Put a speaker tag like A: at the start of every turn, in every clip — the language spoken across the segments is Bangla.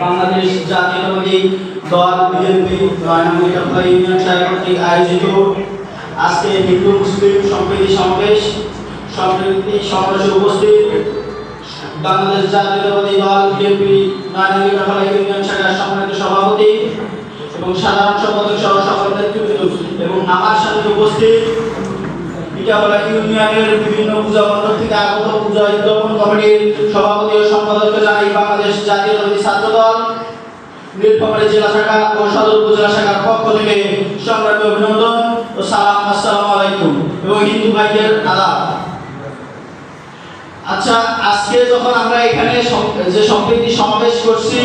A: বাংলাদেশ জাতীয়তাবাদী দল বিএনপি নয়নামী ইউনিয়ন কর্তৃক আয়োজিত আজকে হিন্দু মুসলিম সম্প্রীতি সমাবেশ। সম্প্রীতি সমাবেশে উপস্থিত বাংলাদেশ জাতীয়তাবাদী দল বিএনপি নয়নামী ইউনিয়ন শাখার সম্মানিত সভাপতি এবং সাধারণ সম্পাদক সহ সকল নেতৃবৃন্দ এবং আমার সাথে উপস্থিত ইউনিয়নের বিভিন্ন পূজা থেকে আগত পূজা উদ্যাপন কমিটির সভাপতি ও জানাই বাংলাদেশ জাতীয়তাবাদী ছাত্র দল নীলফামারী জেলা শাখা ও সদর উপজেলা শাখার পক্ষ থেকে সংগ্রামী অভিনন্দন ও সালাম, আসসালামু আলাইকুম এবং হিন্দু ভাইদের আদাব। আচ্ছা আজকে যখন আমরা এখানে যে সম্প্রীতি সমাবেশ করছি,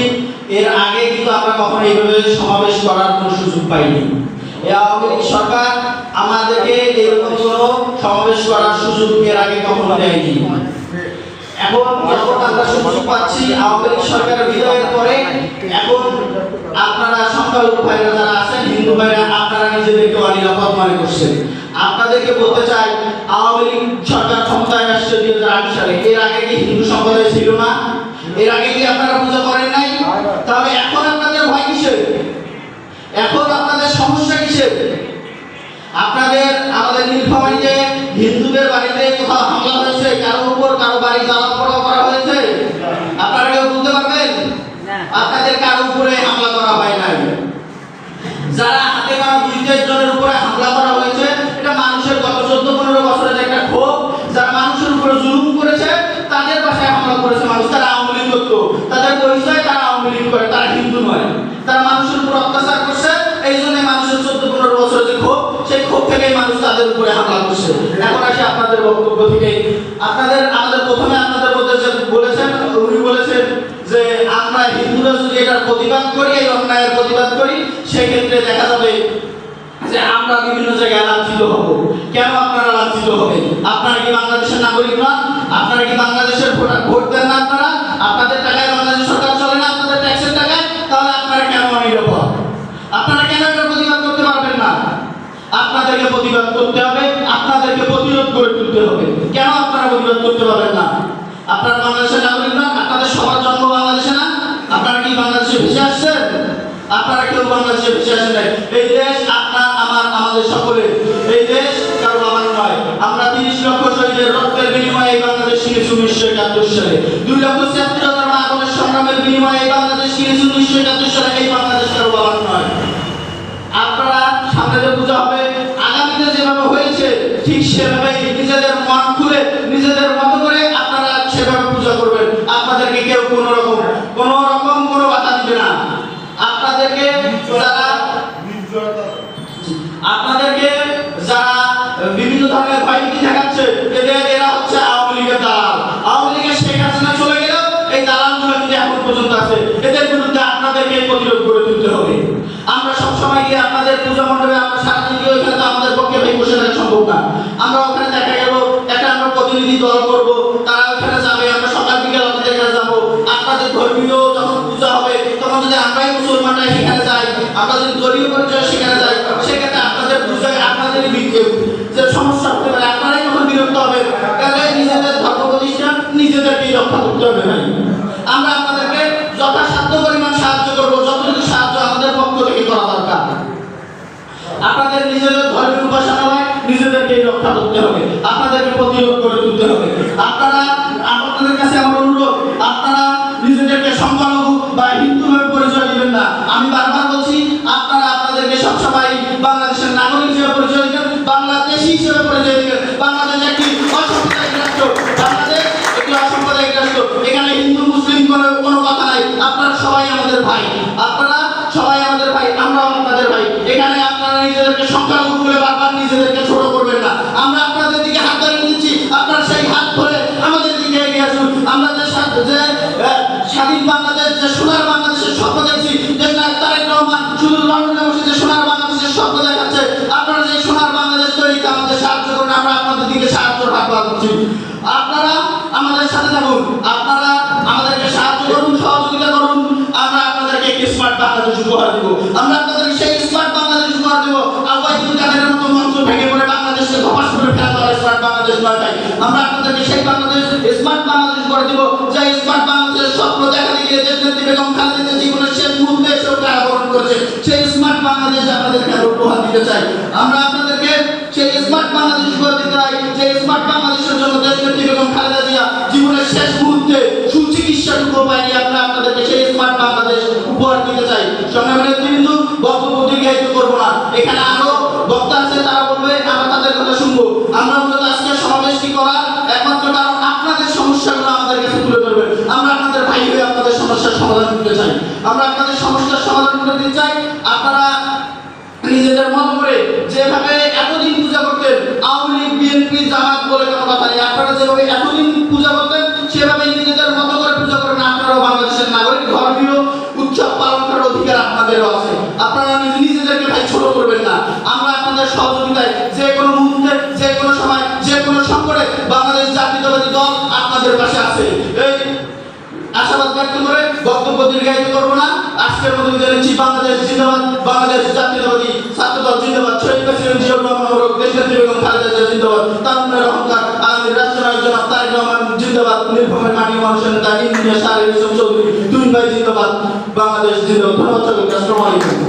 A: এর আগে কিন্তু আমরা কখনো এইভাবে সমাবেশ করার কোনো সুযোগ পাইনি। সরকার আমাদেরকে এরকম কোনো সমাবেশ করার সুযোগ এর আগে কখনো দেয়নি। এখন যখন আমরা সুযোগ পাচ্ছি আওয়ামী লীগ সরকারের বিদায়ের পরে। এখন আপনারা সংখ্যালঘু ভাইরা যারা আছেন, হিন্দু ভাইরা, আপনারা নিজেদেরকে অনিরাপদ মনে করছেন। আপনাদেরকে বলতে চাই, আওয়ামী লীগ সরকার ক্ষমতায় আসছে দুই হাজার আট সালে। এর আগে কি হিন্দু সম্প্রদায় ছিল না? এর আগে কি আপনারা পূজা করেন নাই? তাহলে এখন আপনাদের ভয় কিসের এখন আপনাদের সমস্যা কিসের আপনাদের আমাদের নীলফামারীতে হিন্দুদের বাড়িতে কোথাও হামলা হয়েছে কারও উপর কারও বাড়ি জ্বালা পোড়া করা হয়েছে? আপনারা কেউ বলতে পারবেন? আপনাদের কারও উপরে হামলা করা হয় নাই। যারা হাতে মারা দুইটা জনের উপরে হামলা করা হয়েছে এটা মানুষের গত চোদ্দ পনেরো বছরের একটা ক্ষোভ। যারা মানুষের উপরে জুলুম করেছে তাদের বাসায় হামলা করেছে মানুষ। তারা আওয়ামী লীগ করতো। তাদের পরিচয় তারা আওয়ামী লীগ করে তারা হিন্দু নয়। তারা মানুষের উপর অত্যাচার করছে এই জন্য মানুষের চোদ্দ পনেরো বছরের যে ক্ষোভ সেই ক্ষোভ থেকে মানুষ তাদের উপরে হামলা করছে। এখন আসি আপনাদের বক্তব্য থেকে আপনাদের আমাদের প্রথমে আপনাদের মধ্যে যে বলেছেন, উনি বলেছেন যে, আমরা হিন্দুরা যদি এটার প্রতিবাদ করি, এই অন্যায়ের প্রতিবাদ করি, সেক্ষেত্রে দেখা যাবে যে আমরা বিভিন্ন জায়গায় লাঞ্ছিত হব। কেন আপনারা লাঞ্ছিত হবে আপনারা কি বাংলাদেশের নাগরিক নন? আপনারা কি বাংলাদেশের ভোট দেন না আপনারা? আপনাদের টাকায় বাংলাদেশ সরকার চলে না আপনাদের ট্যাক্সের টাকায় তাহলে আপনারা কেন অনিরাপদ আপনারা কেন এটা প্রতিবাদ করতে পারবেন না আপনাদেরকে প্রতিবাদ করতে হবে, আপনাদেরকে প্রতিরোধ করে তুলতে হবে। কেন আপনারা প্রতিবাদ করতে পারবেন না? আপনারা বাংলাদেশের নাগরিক না, আপনাদের সবার জন্ম বাংলাদেশে না। আপনারা কি বাংলাদেশে ভেসে আসছেন? আপনারা কেউ বাংলাদেশে ভেসে আসেন এই দেশ আপনার আমার আমাদের সকলের এই দেশ কারও আমার নয় আমরা তিরিশ লক্ষ শহীদের রক্তের বিনিময়ে এই বাংলাদেশ কিনেছি উনিশশো একাত্তর সালে দুই লক্ষ ছিয়াত্তর হাজার মা বোনের সংগ্রামের বিনিময়ে এই বাংলাদেশ কিনেছি উনিশশো একাত্তর সালে এই বাংলাদেশ কারও বাবার নয় আপনারা সামনে যে পূজা হবে আগামীতে যেভাবে হয়েছে ঠিক সেভাবে নিজেদের মন খুলে নিজেদের মতো করে আপনারা সেভাবে পূজা করবেন আপনাদেরকে কেউ কোনো রকম কোনো রকম কোনো বাধা দিবে না। আপনাদেরকে আপনাদেরকে যারা বিভিন্ন ধরনের ভয়ভীতি দেখাচ্ছে, এদের এরা হচ্ছে আওয়ামী লীগের দালাল। আওয়ামী লীগের শেখ হাসিনা চলে গেল এই দালালগুলো কিন্তু এখন পর্যন্ত আছে। এদের বিরুদ্ধে আপনাদেরকে প্রতিরোধ করে তুলতে হবে। আমরা সব সময় গিয়ে আপনাদের পূজা মণ্ডপে, আমরা সারাদিন গিয়ে ওইখানে তো আমাদের পক্ষে ভাই বসে থাকা সম্ভব না। আমরা ওখানে দেখা গেল, একটা আমরা প্রতিনিধি দল করব সেখানে যাই আমরা যদি দলীয় পরিচয় সেখানে যাই সেক্ষেত্রে আপনাদের যে সমস্যা হতে পারে, আপনারাই বিরক্ত নিজেদের ধর্ম প্রতিষ্ঠান রক্ষা করতে হবে আমরা আপনাদেরকে যথাসাধ্য পরিমাণ সাহায্য করব, যতটুকু সাহায্য আমাদের পক্ষ থেকে করা দরকার। আপনাদের নিজেদের ধর্মের উপাসনালয় নিজেদেরকেই রক্ষা করতে হবে। আপনাদেরকে প্রতিরোধ করে তুলতে হবে। বাংলাদেশি হিসেবে আশা করছি। আপনারা আমাদের সাথে থাকুন। আপনারা আমাদেরকে সাহায্য করুন, সহযোগিতা করুন। আমরা আপনাদেরকে একটি স্মার্ট বাংলাদেশ উপহার দিব। আমরা আপনাদেরকে সেই স্মার্ট বাংলাদেশ উপহার দিব। আওয়াইদুল কাদের মতো মঞ্চ ভেঙে পড়ে বাংলাদেশকে ধপাস করে ফেলা ধরে স্মার্ট বাংলাদেশ নয় আমরা আপনাদেরকে সেই বাংলাদেশ স্মার্ট বাংলাদেশ করে দিব। যে স্মার্ট বাংলাদেশের স্বপ্ন দেখা দিয়ে দেশ নেত্রী বেগম খালেদা জীবনের শেষ মুহূর্তে এসে বরণ করেছে। বাংলাদেশ আপনাদেরকে আমরা উপহার দিতে চাই। আমরা আপনাদেরকে সেই স্মার্ট বাংলাদেশ উপহার দিতে চাই। যে স্মার্ট বাংলাদেশের জন্য দেশনেত্রী বেগম খালেদা জিয়া জীবনের শেষ মুহূর্তে সুচিকিৎসাটুকু পাইনি আমরা আপনাদেরকে সেই স্মার্ট বাংলাদেশ উপহার দিতে চাই। সংগ্রামী নেতৃবৃন্দ বক্তব্য দীর্ঘায়িত করব না। এখানে আরও বক্তা আছে, তারা বলবে, আমরা তাদের কথা শুনব। আমরা মূলত আজকে সমাবেশটি করার একমাত্র কারণ আপনাদের সমস্যাগুলো আমাদের কাছে তুলে ধরবেন আমরা আপনাদের ভাই হয়ে আপনাদের সমস্যার সমাধান করতে চাই। আমরা আপনাদের সমস্যার সমাধান করে দিতে চাই। আপনারা নিজেদের মতো করে যেভাবে এতদিন পূজা করতেন, আওয়ামী লীগ, বিএনপি, জামাত বলে কোনো কথা নেই। আপনারা যেভাবে এতদিন পূজা করতেন, সেভাবে নিজেদের মতো করে পূজা করেন। আপনারাও বাংলাদেশের নাগরিক, ধর্মীয় উৎসব পালন করার অধিকার আপনাদেরও আছে। আপনারা নিজেদেরকে ভাই ছোট করবেন না। আমরা আপনাদের সহযোগিতায় যে কোনো মুহূর্তে, যে কোনো সময়, যে কোনো সংকটে বাংলাদেশ জাতীয়তাবাদী দল আপনাদের পাশে আছে। এই আশাবাদ ব্যক্ত করে বক্তব্য দীর্ঘায়িত করব না। আজকের মতো বিদায় বাংলাদেশ জিন্দাবাদ, বাংলাদেশ জাতীয়তাবাদী ছাত্র দল জিন্দাবাদ। শহীদ প্রেসিডেন্ট জিয়াউর রহমান মোবারক দেশনেত্রী বেগম খালেদা জিয়া জিন্দাবাদ। তারুণ্যের অহংকার আগামী রাষ্ট্রনায়ক জনাব তারেক রহমান জিন্দাবাদ। নীলফামারী মাটি মানুষের নেতা ইঞ্জিনিয়ার শাহরুখ ইসলাম চৌধুরী তুইন ভাই জিন্দাবাদ। বাংলাদেশ জিন্দাবাদ। ধন্যবাদ সকলকে আসসালামু আলাইকুম।